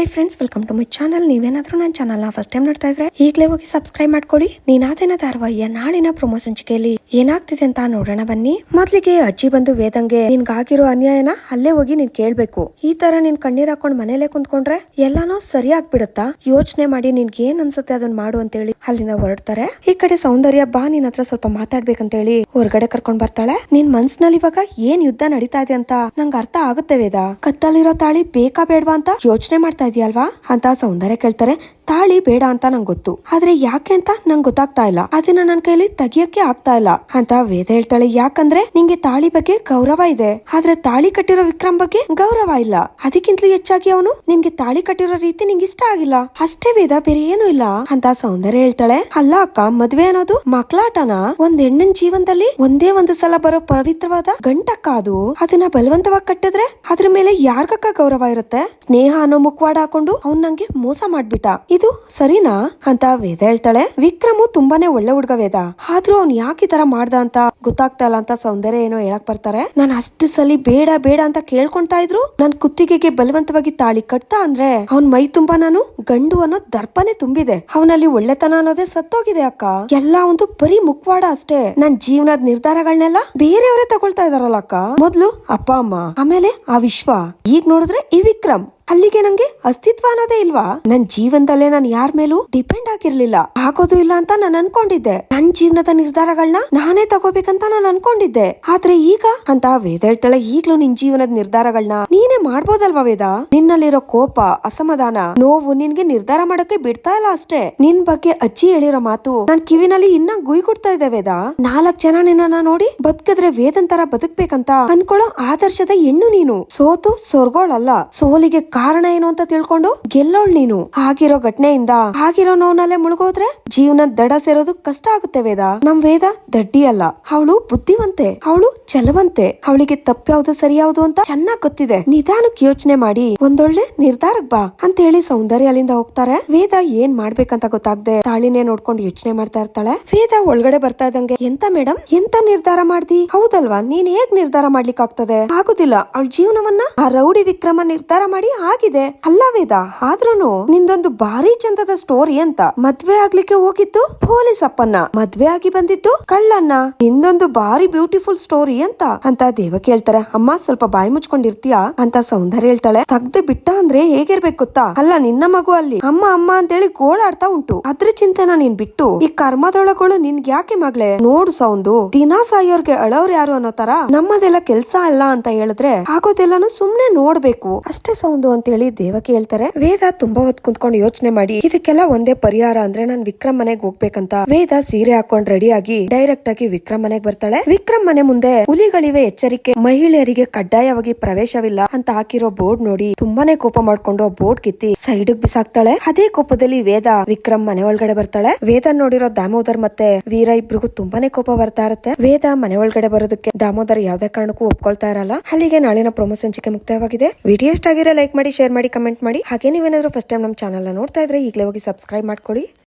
Hi friends welcome to my channel ನೀವೇನಾದ್ರೂ ನನ್ನ ನ ಫಸ್ಟ್ ಟೈಮ್ ನೋಡ್ತಾ ಇದ್ರೆ ಈಗಲೇ ಹೋಗಿ ಸಬ್ಸ್ಕ್ರೈಬ್ ಮಾಡ್ಕೊಳ್ಳಿ ನೀನಾದೇನ ಧಾರವಾಹಿಯ ನಾಳಿನ ಪ್ರೊಮೋ ಸಂಚಿಕೆಯಲ್ಲಿ ಏನಾಗ್ತಿದೆ ಅಂತ ನೋಡೋಣ ಬನ್ನಿ. ಮೊದ್ಲಿಗೆ ಅಜ್ಜಿ ಬಂದು ವೇದಂಗೆ, ನಿನ್ಗಾಗಿರೋ ಅನ್ಯಾಯನ ಅಲ್ಲೇ ಹೋಗಿ ನೀನ್ ಕೇಳ್ಬೇಕು. ಈ ತರ ನೀನ್ ಕಣ್ಣೀರ್ ಹಾಕೊಂಡ್ ಮನೇಲೆ ಕುಂತ್ಕೊಂಡ್ರೆ ಎಲ್ಲಾನು ಸರಿ ಆಗ್ಬಿಡುತ್ತಾ? ಯೋಚನೆ ಮಾಡಿ ನಿನ್ಗೆ ಏನ್ ಅನ್ಸುತ್ತೆ ಅದನ್ನ ಮಾಡು ಅಂತ ಹೇಳಿ ಅಲ್ಲಿಂದ ಹೊರಡ್ತಾರೆ. ಈ ಕಡೆ ಸೌಂದರ್ಯ, ಬಾ ನಿನ್ ಹತ್ರ ಸ್ವಲ್ಪ ಮಾತಾಡ್ಬೇಕಂತೇಳಿ ಹೊರಗಡೆ ಕರ್ಕೊಂಡ್ ಬರ್ತಾಳೆ. ನಿನ್ ಮನ್ಸಿನಲ್ಲಿ ಇವಾಗ ಏನ್ ಯುದ್ಧ ನಡೀತಾ ಇದೆ ಅಂತ ನಂಗೆ ಅರ್ಥ ಆಗುತ್ತೆ ವೇದ. ಕತ್ತಲ್ಲಿರೋ ತಾಳಿ ಬೇಕಾ ಬೇಡವಾ ಅಂತ ಯೋಚನೆ ಮಾಡ್ತಾ ಇದೆಯಲ್ವಾ? ಅಂತ ಸೌಂದರ್ಯ ಕೇಳ್ತಾರೆ. ತಾಳಿ ಬೇಡ ಅಂತ ನಂಗೆ ಗೊತ್ತು. ಆದ್ರೆ ಯಾಕೆ ಅಂತ ನಂಗೆ ಗೊತ್ತಾಗ್ತಾ ಇಲ್ಲ. ಅದನ್ನ ನನ್ನ ಕೈಲಿ ತೆಗಿಯಕ್ಕೆ ಆಗ್ತಾ ಇಲ್ಲ. ಅಂತ ವೇದ ಹೇಳ್ತಾಳೆ, ಯಾಕಂದ್ರೆ ನಿಂಗೆ ತಾಳಿ ಬಗ್ಗೆ ಗೌರವ ಇದೆ. ಆದ್ರೆ ತಾಳಿ ಕಟ್ಟಿರೋ ವಿಕ್ರಮ್ ಬಗ್ಗೆ ಗೌರವ ಇಲ್ಲ. ಅದಕ್ಕಿಂತಲೂ ಹೆಚ್ಚಾಗಿ ಅವನು ನಿನ್ಗೆ ತಾಳಿ ಕಟ್ಟಿರೋ ರೀತಿ ನಿಂಗೆ ಇಷ್ಟ ಆಗಿಲ್ಲ. ಅಷ್ಟೇ ವೇದ, ಬೇರೆ ಏನು ಇಲ್ಲ. ಅಂತ ಸೌಂದರ್ಯ ಹೇಳ್ತಾಳೆ, ಅಲ್ಲ ಅಕ್ಕ, ಮದ್ವೆ ಅನ್ನೋದು ಮಕ್ಕಳಾಟನ ಒಂದ್ ಹೆಣ್ಣಿನ ಜೀವನದಲ್ಲಿ ಒಂದೇ ಒಂದು ಸಲ ಬರೋ ಪವಿತ್ರವಾದ ಗಂಟಕ್ಕ ಅದು? ಅದನ್ನ ಬಲವಂತವಾಗಿ ಕಟ್ಟಿದ್ರೆ ಅದ್ರ ಮೇಲೆ ಯಾರ್ಗಕ್ಕ ಗೌರವ ಇರುತ್ತೆ? ಸ್ನೇಹ ಅನ್ನೋ ಮುಖವಾಡ ಹಾಕೊಂಡು ಅವ್ನ್ ನಂಗೆ ಮೋಸ ಮಾಡ್ಬಿಟ್ಟ. ಇದು ಸರಿನಾ? ಅಂತ ವೇದ ಹೇಳ್ತಾಳೆ. ವಿಕ್ರಮು ತುಂಬಾನೇ ಒಳ್ಳೆ ಹುಡ್ಗ ವೇದ. ಆದ್ರೂ ಅವ್ನ್ ಯಾಕೆ ಈ ತರ ಮಾಡ್ದ ಅಂತ ಗೊತ್ತಾಗ್ತಾ ಇಲ್ಲ ಅಂತ ಸೌಂದರ್ಯ ಏನೋ ಹೇಳಕ್ ಬರ್ತಾರೆ. ನಾನು ಅಷ್ಟು ಸಲಿ ಬೇಡ ಬೇಡ ಅಂತ ಕೇಳ್ಕೊಂತಾ ಇದ್ರು. ನನ್ ಕುತ್ತಿಗೆಗೆ ಬಲವಂತವಾಗಿ ತಾಳಿ ಕಟ್ತಾ ಅಂದ್ರೆ ಅವ್ನ್ ಮೈ ತುಂಬಾ ನಾನು ಗಂಡು ಅನ್ನೋ ದರ್ಪನೆ ತುಂಬಿದೆ. ಅವನಲ್ಲಿ ಒಳ್ಳೆತನ ಅನ್ನೋದೇ ಸತ್ತೋಗಿದೆ ಅಕ್ಕ. ಎಲ್ಲ ಒಂದು ಬರೀ ಮುಖವಾಡ ಅಷ್ಟೇ. ನನ್ ಜೀವನದ ನಿರ್ಧಾರಗಳನ್ನೆಲ್ಲ ಬೇರೆಯವರೇ ತಗೊಳ್ತಾ ಇದಾರಲ್ಲ ಅಕ್ಕ. ಮೊದ್ಲು ಅಪ್ಪ, ಅಮ್ಮ, ಆಮೇಲೆ ಆ ವಿಶ್ವ. ಈಗ ನೋಡಿದ್ರೆ ಈ ವಿಕ್ರಮ್. ಅಲ್ಲಿಗೆ ನಂಗೆ ಅಸ್ತಿತ್ವ ಅನ್ನೋದೇ ಇಲ್ವಾ? ನನ್ ಜೀವನದಲ್ಲೇ ನಾನು ಯಾರ ಮೇಲೂ ಡಿಪೆಂಡ್ ಆಗಿರ್ಲಿಲ್ಲ. ಆಗೋದು ಇಲ್ಲ ಅಂತ ನಾನು ಅನ್ಕೊಂಡಿದ್ದೆ. ನನ್ ಜೀವನದ ನಿರ್ಧಾರಗಳನ್ನ ನಾನೇ ತಗೋಬೇಕಂತ ನಾನು ಅನ್ಕೊಂಡಿದ್ದೆ. ಆದ್ರೆ ಈಗ ಅಂತ ವೇದ ಹೇಳ್ತಾಳೆ, ಈಗ್ಲೂ ನಿನ್ ಜೀವನದ ನಿರ್ಧಾರಗಳನ್ನ ನೀನೇ ಮಾಡ್ಬೋದಲ್ವಾ ವೇದ? ನಿನ್ನಲ್ಲಿರೋ ಕೋಪ, ಅಸಮಾಧಾನ, ನೋವು ನಿನ್ಗೆ ನಿರ್ಧಾರ ಮಾಡಕ್ಕೆ ಬಿಡ್ತಾ ಇಲ್ಲ ಅಷ್ಟೇ. ನಿನ್ ಬಗ್ಗೆ ಅಜ್ಜಿ ಹೇಳಿರೋ ಮಾತು ನನ್ ಕಿವಿನಲ್ಲಿ ಇನ್ನ ಗುಯ್ ಕೊಡ್ತಾ ಇದೆ ವೇದ. ನಾಲ್ಕ್ ಜನ ನಿನ್ನ ನೋಡಿ ಬದುಕಿದ್ರೆ ವೇದನ್ ತರ ಬದುಕ್ಬೇಕಂತ ಅನ್ಕೊಳ್ಳೋ ಆದರ್ಶದ ಹೆಣ್ಣು ನೀನು. ಸೋತು ಸೊರ್ಗೋಳಲ್ಲ. ಸೋಲಿಗೆ ಕಾರಣ ಏನು ಅಂತ ತಿಳ್ಕೊಂಡು ಗೆಲ್ಲೋಳ್ ನೀನು. ಆಗಿರೋ ಘಟನೆಯಿಂದ ಆಗಿರೋ ನೋವ್ನಲ್ಲೇ ಮುಳುಗೋದ್ರೆ ಜೀವನ ದಡ ಸೇರೋದು ಕಷ್ಟ ಆಗುತ್ತೆ ವೇದ. ನಮ್ ವೇದ ದಡ್ಡಿ ಅಲ್ಲ. ಅವಳು ಬುದ್ಧಿವಂತೆ, ಅವಳು ಚಲವಂತೆ ಅವಳಿಗೆ ತಪ್ಪ್ಯಾವ್ದು ಸರಿಯಾವ್ದು ಅಂತ ಚೆನ್ನಾಗ್ ಗೊತ್ತಿದೆ. ನಿಧಾನಕ್ ಯೋಚನೆ ಮಾಡಿ, ಒಂದೊಳ್ಳೆ ನಿರ್ಧಾರಕ್ ಬಾ ಅಂತ ಹೇಳಿ ಸೌಂದರ್ಯ ಅಲ್ಲಿಂದ ಹೋಗ್ತಾರೆ. ವೇದ ಏನ್ ಮಾಡ್ಬೇಕಂತ ಗೊತ್ತಾಗ್ದೆ ತಾಳಿನೇ ನೋಡ್ಕೊಂಡು ಯೋಚನೆ ಮಾಡ್ತಾ ಇರ್ತಾಳೆ. ವೇದ ಒಳಗಡೆ ಬರ್ತಾ ಇದ್ದಂಗೆ, ಎಂತ ಮೇಡಮ್ ಎಂತ ನಿರ್ಧಾರ ಮಾಡ್ದಿ? ಹೌದಲ್ವಾ, ನೀನ್ ಹೇಗ್ ನಿರ್ಧಾರ ಮಾಡ್ಲಿಕ್ಕೆ ಆಗ್ತದೆ ಆಗುದಿಲ್ಲ, ಅವಳ ಜೀವನವನ್ನ ಆ ರೌಡಿ ವಿಕ್ರಮ ನಿರ್ಧಾರ ಮಾಡಿ ಆಗಿದೆ. ಅಲ್ಲ ವೇದ, ಆದ್ರೂನು ನಿಂದೊಂದು ಭಾರಿ ಚಂದದ ಸ್ಟೋರಿ ಅಂತ ಮದ್ವೆ ಆಗ್ಲಿಕ್ಕೆ ಹೋಗಿದ್ದು ಪೊಲೀಸ್ ಅಪ್ಪನ್ನ. ಮದ್ವೆ ಆಗಿ ಬಂದಿದ್ದು ಕಳ್ಳನ್ನ. ಇನ್ನೊಂದು ಬಾರಿ ಬ್ಯೂಟಿಫುಲ್ ಸ್ಟೋರಿ ಅಂತ. ಅಂತ ದೇವ ಕೇಳ್ತಾರೆ, ಅಮ್ಮ, ಸ್ವಲ್ಪ ಬಾಯಿ ಮುಚ್ಕೊಂಡಿರ್ತೀಯಾ? ಅಂತ ಸೌಂದರ್ಯ ಹೇಳ್ತಾಳೆ, ತಗ್ದು ಬಿಟ್ಟ ಅಂದ್ರೆ ಹೇಗಿರ್ಬೇಕು ಗೊತ್ತಾ? ಅಲ್ಲ, ನಿನ್ನ ಮಗು ಅಲ್ಲಿ. ಅಮ್ಮ ಅಮ್ಮ, ಅಂತೇಳಿ ಗೋಳಾಡ್ತಾ ಉಂಟು. ಅದ್ರ ಚಿಂತೆನ ನೀನ್ ಬಿಟ್ಟು, ಈ ಕರ್ಮದೊಳಗಳು ನಿನ್ಗೆ ಯಾಕೆ ಮಗಳೇ? ನೋಡು ಸೌಂದು, ದಿನಾ ಸಾಯೋರ್ಗೆ ಅಳವ್ರು ಯಾರು ಅನ್ನೋ ತರ. ನಮ್ಮದೆಲ್ಲ ಕೆಲ್ಸ ಅಲ್ಲ ಅಂತ ಹೇಳಿದ್ರೆ ಆಗೋದೆಲ್ಲಾನು ಸುಮ್ನೆ ನೋಡ್ಬೇಕು. ಅಷ್ಟೇ ಸೌಂದು ಅಂತ ಹೇಳಿ ದೇವಕ್ಕೆ ಹೇಳ್ತಾರೆ ವೇದ ತುಂಬಾ ಹೊತ್ ಕುಂತ್ಕೊಂಡು ಯೋಚನೆ ಮಾಡಿ, ಇದಕ್ಕೆಲ್ಲ ಒಂದೇ ಪರಿಹಾರ ಅಂದ್ರೆ ನಾನ್ ವಿಕ್ರಮ್ ಮನೆಗ್ ಹೋಗ್ಬೇಕಂತ ವೇದ ಸೀರೆ ಹಾಕೊಂಡ್ ರೆಡಿ ಆಗಿ ಡೈರೆಕ್ಟ್ ಆಗಿ ವಿಕ್ರಮ್ ಮನೆಗ್ ಬರ್ತಾಳೆ. ವಿಕ್ರಮ್ ಮನೆ ಮುಂದೆ ಹುಲಿಗಳಿವೆ ಎಚ್ಚರಿಕೆ. ಮಹಿಳೆಯರಿಗೆ ಕಡ್ಡಾಯವಾಗಿ ಪ್ರವೇಶವಿಲ್ಲ ಅಂತ ಹಾಕಿರೋ ಬೋರ್ಡ್ ನೋಡಿ ತುಂಬಾನೇ ಕೋಪ ಮಾಡ್ಕೊಂಡು ಬೋರ್ಡ್ ಕಿತ್ತಿ ಸೈಡ್ ಬಿಸಾಕ್ತಾಳೆ. ಅದೇ ಕೋಪದಲ್ಲಿ ವೇದ ವಿಕ್ರಮ್ ಮನೆ ಒಳಗಡೆ ಬರ್ತಾಳೆ. ವೇದ ನೋಡಿರೋ ದಾಮೋದರ್ ಮತ್ತೆ ವೀರ ಇಬ್ರಿಗೂ ತುಂಬಾನೇ ಕೋಪ ಬರ್ತಾ ಇರುತ್ತೆ. ವೇದ ಮನೆ ಒಳಗಡೆ ಬರೋದಕ್ಕೆ ದಾಮೋದರ್ ಯಾವ್ದೇ ಕಾರಣಕ್ಕೂ ಒಪ್ಕೊಳ್ತಾ ಇರಲ್ಲ. ಅಲ್ಲಿಗೆ ನಾಳಿನ ಪ್ರೊಮೋ ಸಂಚಿಕೆ ಮುಕ್ತಾಯವಾಗಿದೆ. ವಿಡಿಯೋ ಇಷ್ಟ ಆಗಿರೋ ಲೈಕ್ ಮಾಡಿ ಶೇರ್ ಮಾಡಿ ಕಮೆಂಟ್ ಮಾಡಿ. ಹಾಗೆ ನೀವೇನಾದ್ರೂ ಫಸ್ಟ್ ಟೈಮ್ ನಮ್ಮ ಚಾನಲ್ ನೋಡ್ತಾ ಇದ್ರೆ ಈಗಲೇ ಹೋಗಿ ಸಬ್ಸ್ಕ್ರೈಬ್ ಮಾಡ್ಕೊಳ್ಳಿ.